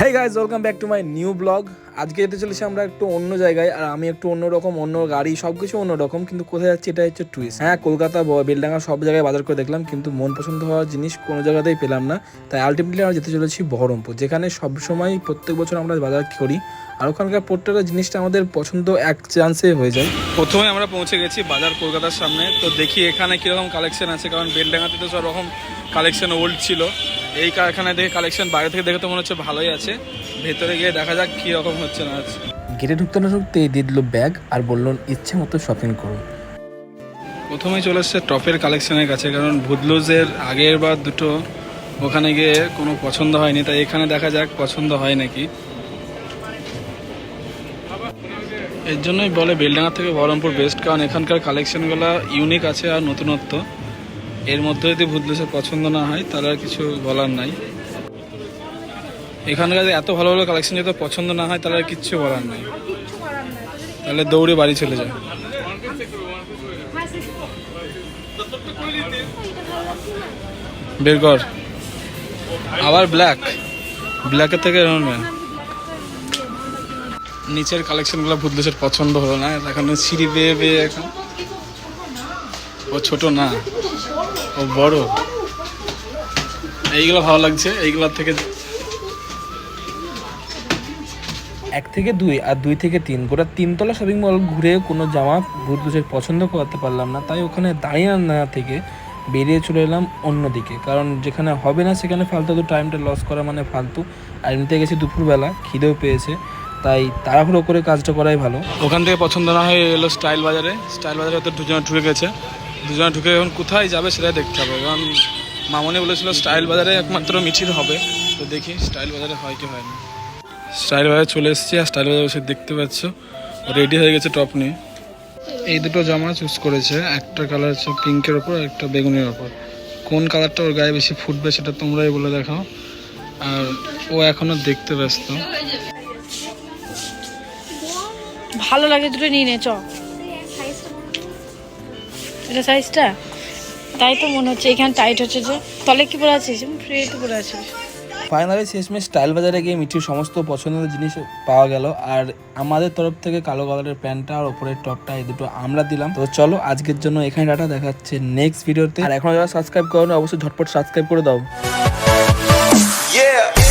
Hi guys welcome back to my new blog আজকে যেতে চলেছি আমরা একটু অন্য জায়গায়, আর আমি একটু অন্যরকম অন্য গাড়ি সব কিছু অন্যরকম কিন্তু কোথায় যাচ্ছি এটা হচ্ছে টুইস্ট হ্যাঁ কলকাতা বেলডাঙ্গা, সব জায়গায় বাজার করে দেখলাম, কিন্তু মন পছন্দ হওয়ার জিনিস কোনো জায়গাতেই পেলাম না। তাই আলটিমেটলি আমরা যেতে চলেছি বহরমপুর, যেখানে সবসময় প্রত্যেক বছর আমরা বাজার করি। আর ওখানকার প্রত্যেকটা জিনিসটা আমাদের পছন্দ এক চান্সে হয়ে যায়। প্রথমে আমরা পৌঁছে গেছি বাজার কলকাতার সামনে, তো দেখি এখানে কীরকম কালেকশন আছে, কারণ বেলডাঙ্গাতে তো সব রকম কালেকশন ওল্ড ছিল। এই কারখানা থেকে কালেকশন বাইরে থেকে দেখে তো মনে হচ্ছে ভালোই আছে। ভেতরে গিয়ে দেখা যাক কী রকম হচ্ছে না আছে। গেটে ঢুকতে না ঢুকতে দিয়ে দিল ব্যাগ আর বলল ইচ্ছে মতো শপিং করুন। প্রথমেই চলে এসছে টপের কালেকশনের কাছে কারণ ভুদলুজের আগের বার দুটো ওখানে গিয়ে কোনো পছন্দ হয়নি তাই এখানে দেখা যাক পছন্দ হয় নাকি। এর জন্যই বলে বেলডাঙ্গা থেকে বহরমপুর বেস্ট কারণ এখানকার কালেকশনগুলো ইউনিক আছে আর নতুনত্ব। এর মধ্যে যদি ভূত ভুদলুজের পছন্দ না হয়, তাহলে আর কিছু বলার নাই। এখানকার এত ভালো ভালো কালেকশন যদি পছন্দ না হয়, তাহলে আর কিচ্ছু বলার নাই। তাহলে দৌড়ে বাড়ি চলে যায়। বের কর। আবার ব্ল্যাক ব্ল্যাকের থেকে নিচের কালেকশনগুলো ভুদলেশের পছন্দ হলো না। এখন সিঁড়ি বেয়ে বেয়ে এখন ও ছোট না ও বড়। এইগুলো ভালো লাগছে এইগুলোর থেকে এক থেকে দুই আর দুই থেকে তিন। গোটা তিনতলা শপিং মল ঘুরে কোনো জামা বুঝে পছন্দ করতে পারলাম না। তাই ওখানে দাঁড়িয়ে না থেকে বেরিয়ে চলে এলাম অন্যদিকে। কারণ যেখানে হবে না সেখানে ফালতু তো টাইমটা লস করা মানে ফালতু। আর এমনিতে গেছি দুপুরবেলা খিদেও পেয়েছে। তাই তাড়াহুড়ো করে কাজটা করাই ভালো। ওখান থেকে পছন্দ না হয়ে এলো স্টাইল বাজারে। স্টাইল বাজারে তো দুজনে ঢুকে গেছে। দুজনে ঢুকে এখন কোথায় যাবে সেটাই দেখতে হবে। কারণ মামনি বলেছিল স্টাইল বাজারে একমাত্র মিছিল হবে। তো দেখি স্টাইল বাজারে হয় কি হয় না। স্টাইল বাজারে চলে এসেছি আর স্টাইল বাজারে বসে দেখতে পাচ্ছ। রেডি হয়ে গেছে টপ নিয়ে। এই দুটো জামা চুজ করেছে। একটা কালার হচ্ছে পিঙ্কের ওপর একটা বেগুনের ওপর। কোন কালারটা ওর গায়ে বেশি ফুটবে সেটা তোমরাই বলে দেখাও। আর ও এখনও দেখতে ব্যস্ত। ভালো লাগে দুটো নিয়ে নে, চ। এটা সাইজটা তাই তো মনে হচ্ছে এখানে টাইট হচ্ছে যে। তলে কি পরে আছিস? ফ্রি তো পরে আছিস। ফাইনালি শেষমেশ স্টাইল বাজারে গিয়ে মিঠির সমস্ত পছন্দের জিনিস পাওয়া গেল। আর আমাদের তরফ থেকে কালো কালারের প্যান্টটা আর ওপরের টপটা এই দুটো আমরা দিলাম। তো চলো আজকের জন্য এখানে ডাটা দেখাচ্ছে নেক্সট ভিডিওতে আর এখন যারা সাবস্ক্রাইব করো অবশ্যই ঝটপট সাবস্ক্রাইব করে দাও। Yeah.